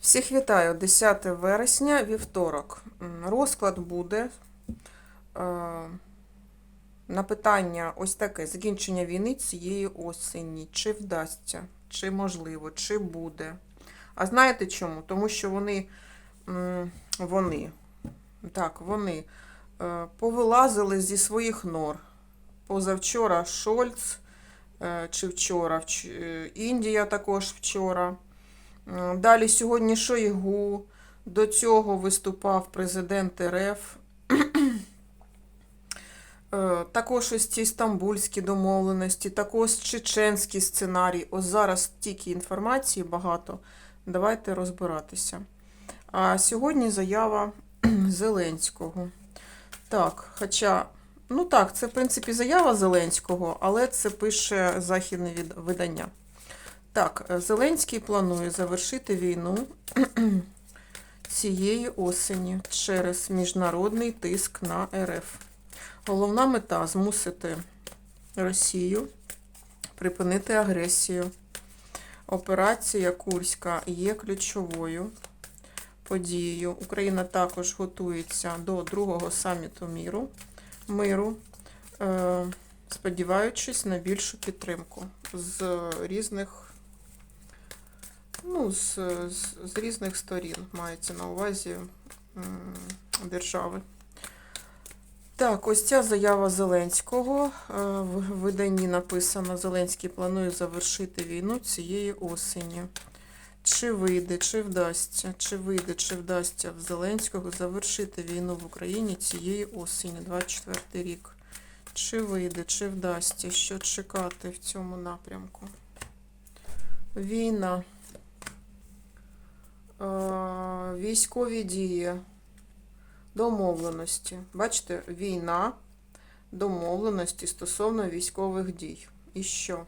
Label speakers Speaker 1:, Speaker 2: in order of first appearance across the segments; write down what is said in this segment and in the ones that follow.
Speaker 1: Всіх вітаю, 10 вересня, вівторок. Розклад буде е, на питання ось таке: закінчення війни цієї осені. Чи вдасться, чи можливо, чи буде. А знаєте чому? Тому що вони, вони, так, вони е, повилазили зі своїх нор. Позавчора Шольц, е, чи вчора, вч- Індія також вчора. Далі сьогодні Шойгу. До цього виступав президент РФ. Е, Також ось ці стамбульські домовленості, також чеченський сценарій. Ось зараз стільки інформації багато. Давайте розбиратися. А сьогодні заява Зеленського. Так, хоча, ну так, це в принципі заява Зеленського, але це пише західне видання. Так, е, Зеленський планує завершити війну цієї осені через міжнародний тиск на РФ. Головна мета змусити Росію припинити агресію. Операція Курська є ключовою подією. Україна також готується до другого саміту міру, миру, е, сподіваючись на більшу підтримку з різних ну, з, з, з різних сторін мається на увазі держави. Так, ось ця заява Зеленського. Е, В виданні написано: Зеленський планує завершити війну цієї осені. Чи вийде, чи вдасться, чи вийде, чи вдасться в Зеленського завершити війну в Україні цієї осені, 24 рік. Чи вийде, чи вдасться, що чекати в цьому напрямку? Війна. Е, військові дії, домовленості. Бачите, війна, домовленості стосовно військових дій. І що?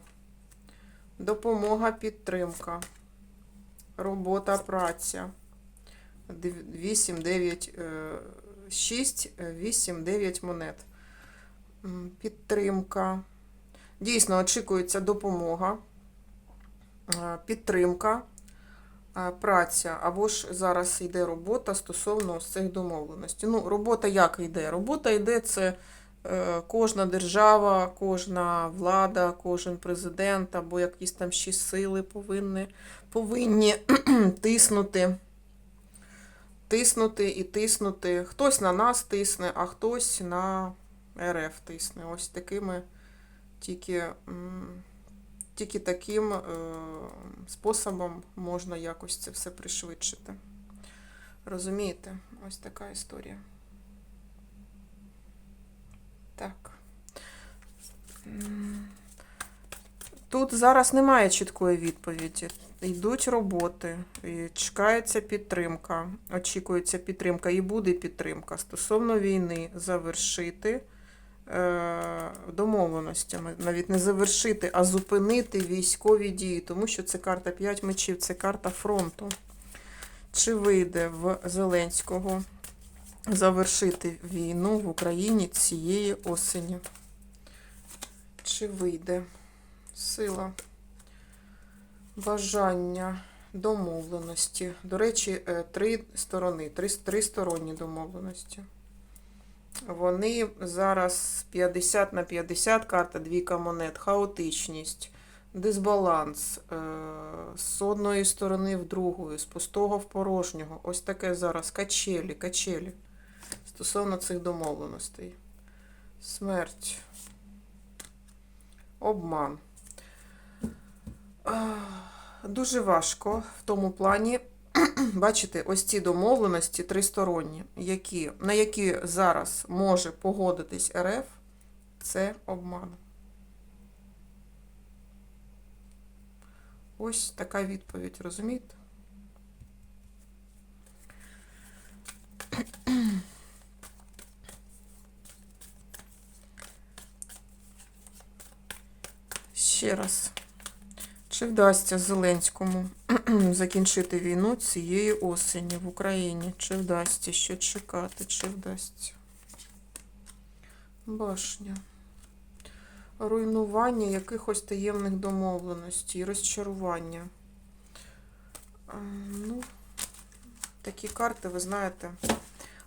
Speaker 1: Допомога, підтримка, робота, праця. 8, 9, 6, 8, 9 монет. Підтримка. Дійсно, очікується допомога, е, підтримка праця, або ж зараз йде робота стосовно цих домовленостей. Ну, робота як йде? Робота йде це е, кожна держава, кожна влада, кожен президент, або якісь там ще сили повинні, повинні тиснути. Тиснути і тиснути. Хтось на нас тисне, а хтось на РФ тисне. Ось такими тільки. Тільки таким е, способом можна якось це все пришвидшити. Розумієте? Ось така історія. Так. Тут зараз немає чіткої відповіді. Йдуть роботи, і чекається підтримка, очікується підтримка і буде підтримка стосовно війни завершити домовленостями, навіть не завершити, а зупинити військові дії, тому що це карта 5 мечів, це карта фронту. Чи вийде в Зеленського завершити війну в Україні цієї осені? Чи вийде сила, бажання, домовленості? До речі, е, три сторони, три, тристоронні домовленості. Вони зараз 50 на 50 карта, двійка монет, хаотичність, дисбаланс е, з одної сторони в другу, з пустого в порожнього. Ось таке зараз качелі, качелі стосовно цих домовленостей. Смерть. Обман. Дуже важко в тому плані. Бачите, ось ці домовленості тристоронні, які, на які зараз може погодитись РФ, це обман. Ось така відповідь, розумієте? Ще раз. Чи вдасться Зеленському закінчити війну цієї осені в Україні? Чи вдасться? Що чекати? Чи вдасться? Башня. Руйнування якихось таємних домовленостей, розчарування. Ну, Такі карти, ви знаєте.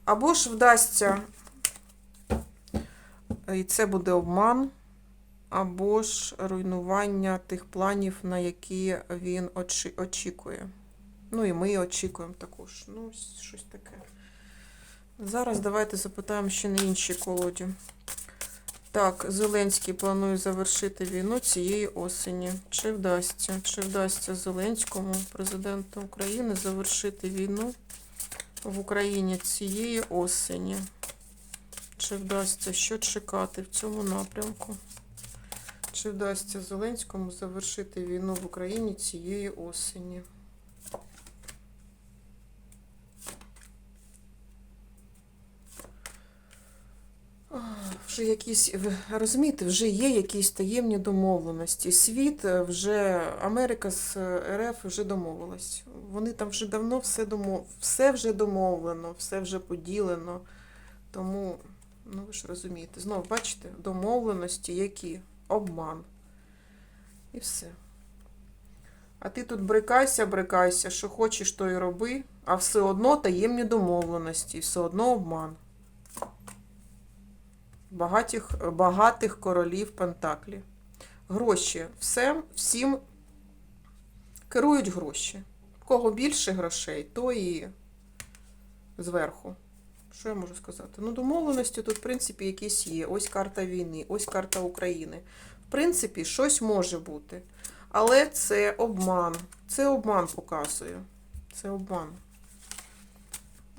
Speaker 1: Або ж вдасться, і це буде обман, або ж руйнування тих планів, на які він очі- очікує. Ну і ми очікуємо також. Ну, щось таке. Зараз давайте запитаємо ще на іншій колоді. Так, Зеленський планує завершити війну цієї осені. Чи вдасться? Чи вдасться Зеленському, президенту України, завершити війну в Україні цієї осені? Чи вдасться що чекати в цьому напрямку? Чи вдасться Зеленському завершити війну в Україні цієї осені? Вже якісь, розумієте, вже є якісь таємні домовленості. Світ е, вже, Америка з е, РФ вже домовилась. Вони там вже давно все домов... все вже домовлено, все вже поділено. Тому, ну ви ж розумієте, знову бачите, домовленості, які обман. І все. А ти тут брикайся, брикайся, що хочеш, то і роби, а все одно таємні домовленості, все одно обман багатих, багатих королів Пентаклі. Гроші. Все, всім керують гроші. В кого більше грошей, то і зверху. Що я можу сказати? Ну, домовленості тут, в принципі, якісь є. Ось карта війни, ось карта України. В принципі, щось може бути. Але це обман. Це обман показує. Це обман.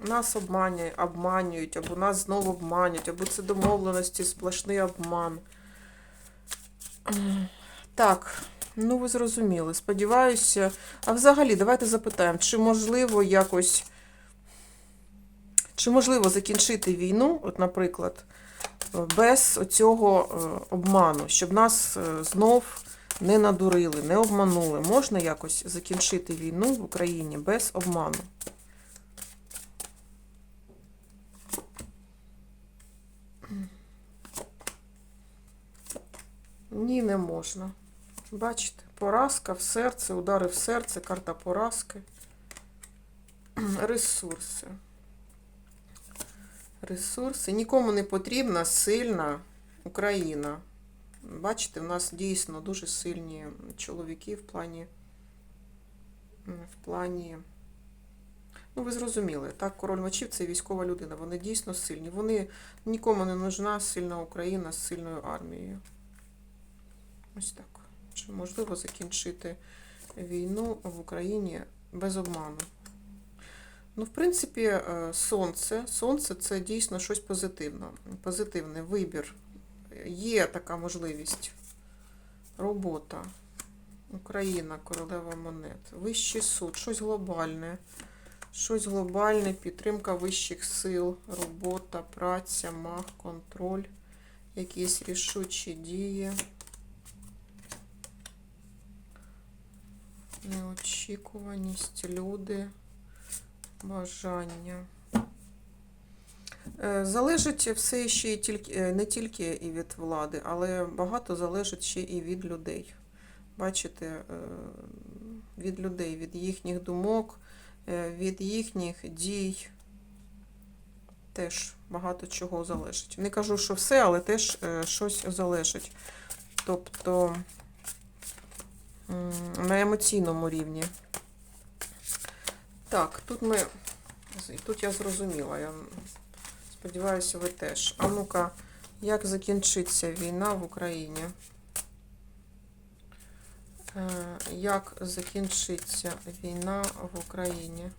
Speaker 1: Нас обманюють, обманюють, або нас знову обманюють, або це домовленості, сплошний обман. Так, ну ви зрозуміли. Сподіваюся. А взагалі, давайте запитаємо, чи можливо якось. Чи можливо закінчити війну, от, наприклад, без цього обману, щоб нас е, знов не надурили, не обманули? Можна якось закінчити війну в Україні без обману? Ні, не можна. Бачите, поразка в серце, удари в серце, карта поразки. Ресурси. Ресурси. Нікому не потрібна сильна Україна. Бачите, в нас дійсно дуже сильні чоловіки в плані. В плані. Ну, ви зрозуміли, так, король мечів це військова людина. Вони дійсно сильні. Вони нікому не нужна сильна Україна з сильною армією. Ось так. Чи можливо закінчити війну в Україні без обману? Ну, в принципі, е, сонце. Сонце це дійсно щось позитивне. Позитивний вибір. Є така можливість. Робота. Україна, королева монет. Вищий суд, щось глобальне. Щось глобальне, підтримка вищих сил, робота, праця, мах, контроль, якісь рішучі дії. Неочікуваність, люди, бажання. Е, Залежить все ще і тільки, е, не тільки і від влади, але багато залежить ще і від людей. Бачите, е, від людей, від їхніх думок, від їхніх дій. Теж багато чого залежить. Не кажу, що все, але теж щось залежить. Тобто на емоційному рівні. Так, тут ми. Тут я зрозуміла. Я сподіваюся, ви теж. А ну-ка, як закінчиться війна в Україні? Е, Як закінчиться війна в Україні?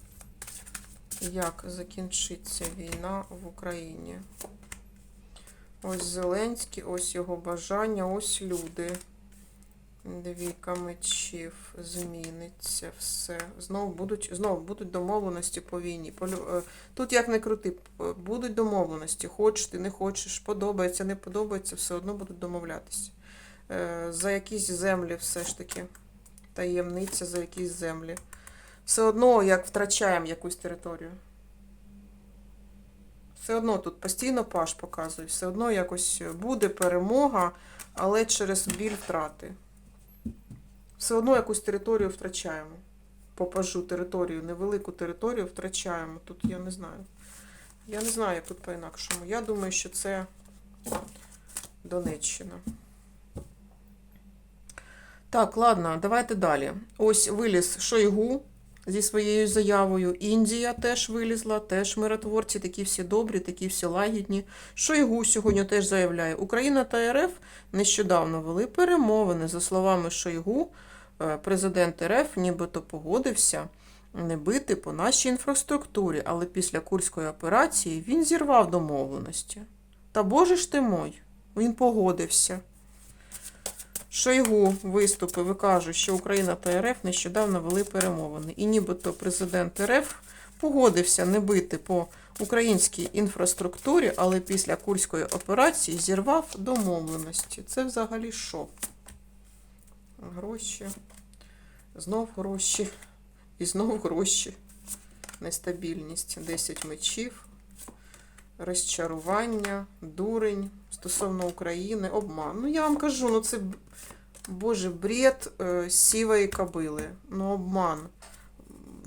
Speaker 1: Як закінчиться війна в Україні? Ось Зеленський, ось його бажання, ось люди. Двійка мечів, зміниться все. Знову будуть, знову будуть домовленості по війні. Е, Тут як не крути, будуть домовленості. Хочеш ти, не хочеш, подобається, не подобається, все одно будуть домовлятися. Е, За якісь землі все ж таки. Таємниця за якісь землі. Все одно як втрачаємо якусь територію. Все одно тут постійно паш показує, все одно якось буде перемога, але через біль втрати. Все одно якусь територію втрачаємо. попажу територію, невелику територію втрачаємо. Тут я не знаю. Я не знаю, як тут по-інакшому. Я думаю, що це Донеччина. Так, ладно, давайте далі. Ось виліз Шойгу зі своєю заявою. Індія теж вилізла, теж миротворці, такі всі добрі, такі всі лагідні. Шойгу сьогодні теж заявляє, Україна та РФ нещодавно вели перемовини. За словами Шойгу, президент РФ нібито погодився не бити по нашій інфраструктурі, але після Курської операції він зірвав домовленості. Та боже ж ти мой, він погодився. Шойгу виступив і каже, що Україна та РФ нещодавно вели перемовини. І нібито президент РФ погодився не бити по українській інфраструктурі, але після Курської операції зірвав домовленості. Це взагалі що? Гроші, знов гроші і знов гроші. Нестабільність. 10 мечів, розчарування, дурень стосовно України, обман. Ну, я вам кажу, ну це, боже, бред е, сівої кобили. Ну, обман.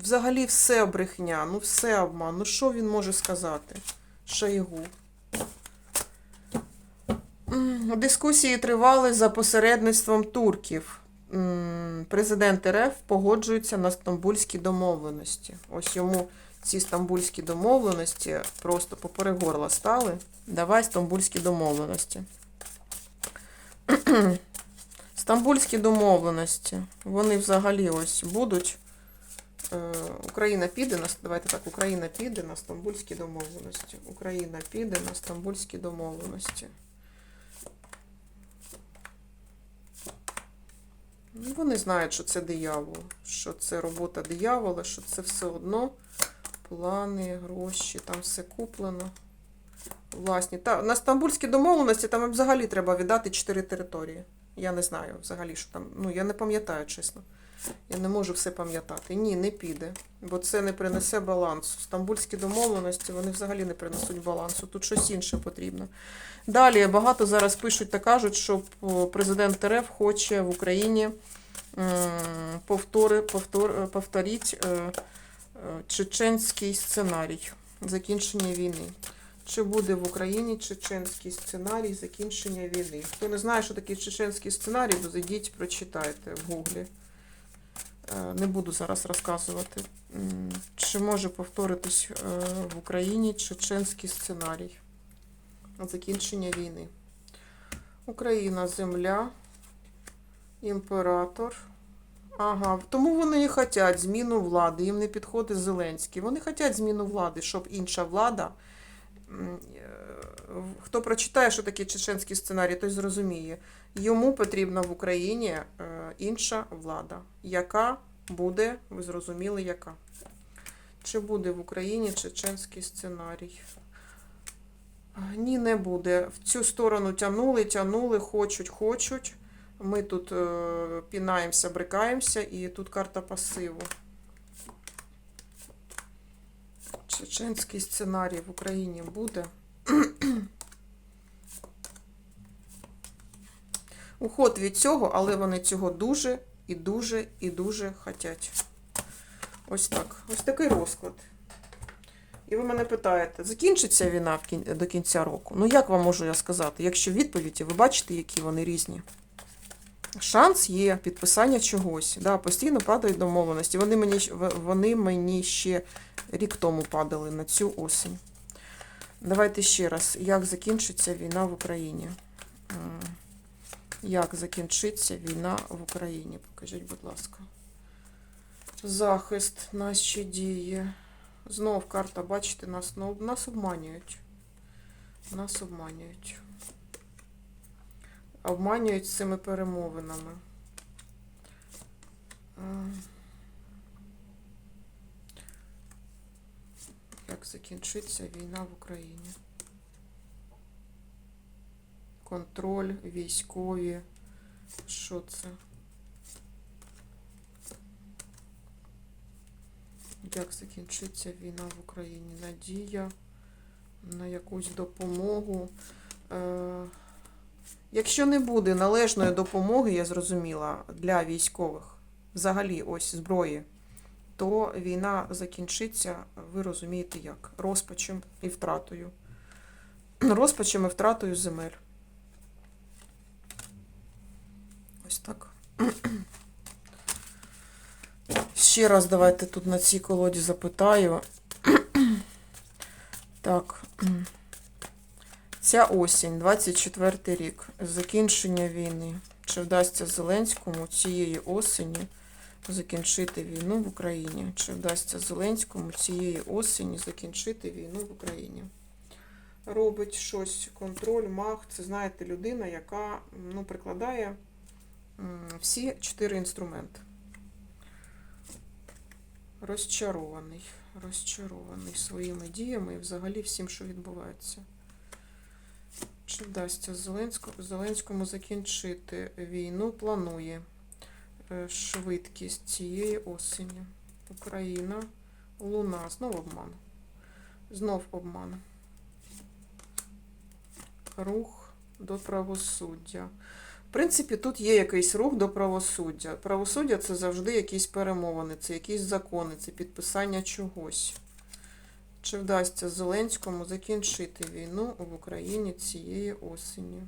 Speaker 1: Взагалі все брехня, ну все обман. Ну що він може сказати? Шойгу. М, Дискусії тривали за посередництвом турків. Президент РФ погоджується на стамбульські домовленості. Ось йому ці стамбульські домовленості просто поперек горла стали. Давай стамбульські домовленості. Стамбульські домовленості. Вони взагалі ось будуть. Е, Україна піде на давайте так, Україна піде на стамбульські домовленості. Україна піде на стамбульські домовленості. Вони знають, що це диявол, що це робота диявола, що це все одно плани, гроші, там все куплено. Власні. Та, на стамбульські домовленості там взагалі треба віддати чотири території. Я не знаю взагалі, що там. Ну, я не пам'ятаю, чесно. Я не можу все пам'ятати. Ні, не піде, бо це не принесе балансу. Стамбульські домовленості вони взагалі не принесуть балансу. Тут щось інше потрібно. Далі багато зараз пишуть та кажуть, що президент РФ хоче в Україні повтори, повтор, повторіть е, е, чеченський сценарій закінчення війни. Чи буде в Україні чеченський сценарій закінчення війни? Хто не знає, що таке чеченський сценарій, то зайдіть, прочитайте в гуглі. Е, Не буду зараз розказувати. Чи може повторитись е, в Україні чеченський сценарій закінчення війни? Україна, земля, імператор. Ага, тому вони і хочуть зміну влади. Їм не підходить Зеленський. Вони хочуть зміну влади, щоб інша влада. е, Хто прочитає, що таке чеченський сценарій, той зрозуміє. Йому потрібна в Україні е, інша влада, яка буде, ви зрозуміли, яка. Чи буде в Україні чеченський сценарій? Ні, не буде. В цю сторону тягнули, тягнули, хочуть, хочуть. Ми тут е, пінаємося, брикаємося, і тут карта пасиву. Чеченський сценарій в Україні буде. Уход від цього, але вони цього дуже і дуже і дуже хотять. Ось так. Ось такий розклад. І ви мене питаєте, закінчиться війна до кінця року? Ну як вам можу я сказати? Якщо відповіді, ви бачите, які вони різні. Шанс є підписання чогось. Да, постійно падають домовленості. Вони мені, вони мені ще рік тому падали на цю осінь. Давайте ще раз. Як закінчиться війна в Україні? Як закінчиться війна в Україні? Покажіть, будь ласка. Захист, наші дії. Знов карта, бачите, нас, ну, нас обманюють. Нас обманюють. Обманюють цими перемовинами. Е, Як закінчиться війна в Україні? Контроль, військові. Що це? Як закінчиться війна в Україні? Надія на якусь допомогу. Е, якщо не буде належної допомоги, я зрозуміла, для військових, взагалі ось зброї, то війна закінчиться, ви розумієте як? Розпачем і втратою. Розпачем і втратою земель. Ось так. Ще раз давайте тут на цій колоді запитаю. Так. Ця осінь, 24 рік, закінчення війни. Чи вдасться Зеленському цієї осені закінчити війну в Україні? Чи вдасться Зеленському цієї осені закінчити війну в Україні? Робить щось, контроль, мах. Це, знаєте, людина, яка ну, прикладає всі чотири інструменти. Розчарований. Розчарований своїми діями і взагалі всім, що відбувається. Чи вдасться Зеленському, закінчити війну? Планує е, швидкість цієї осені. Україна, Луна. Знов обман. Знов обман. Рух до правосуддя. В принципі, тут є якийсь рух до правосуддя. Правосуддя це завжди якісь перемовини, це якісь закони, це підписання чогось. Чи вдасться Зеленському закінчити війну в Україні цієї осені?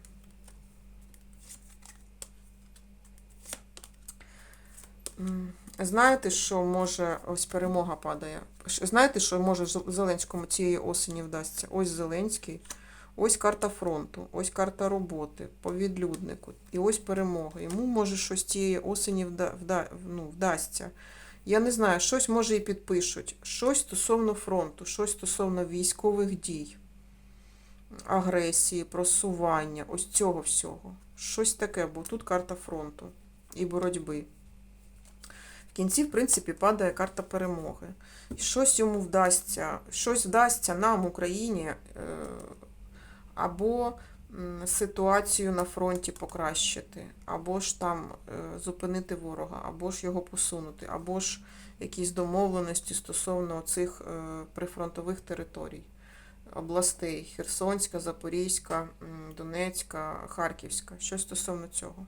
Speaker 1: Знаєте, що може, ось перемога падає. Знаєте, що може Зеленському цієї осені вдасться? Ось Зеленський, ось карта фронту, ось карта роботи по відлюднику, і ось перемога. Йому може щось цієї осені вда, вда, ну, вдасться. Я не знаю, щось може і підпишуть. Щось стосовно фронту, щось стосовно військових дій, агресії, просування, ось цього всього. Щось таке, бо тут карта фронту і боротьби. В кінці, в принципі, падає карта перемоги. Щось йому вдасться, щось вдасться нам, Україні, е, або ситуацію на фронті покращити, або ж там е, зупинити ворога, або ж його посунути, або ж якісь домовленості стосовно цих е, прифронтових територій, областей Херсонська, Запорізька, Донецька, Харківська. Щось стосовно цього.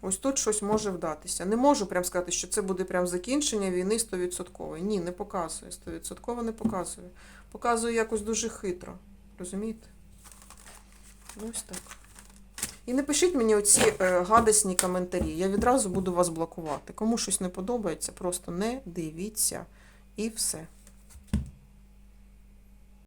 Speaker 1: Ось тут щось може вдатися. Не можу прям сказати, що це буде прям закінчення війни 100%. Ні, не показує. 100% не показує. Показує якось дуже хитро. Розумієте? Ну, ось так. І не пишіть мені оці е, гадосні коментарі. Я відразу буду вас блокувати. Кому щось не подобається, просто не дивіться. І все.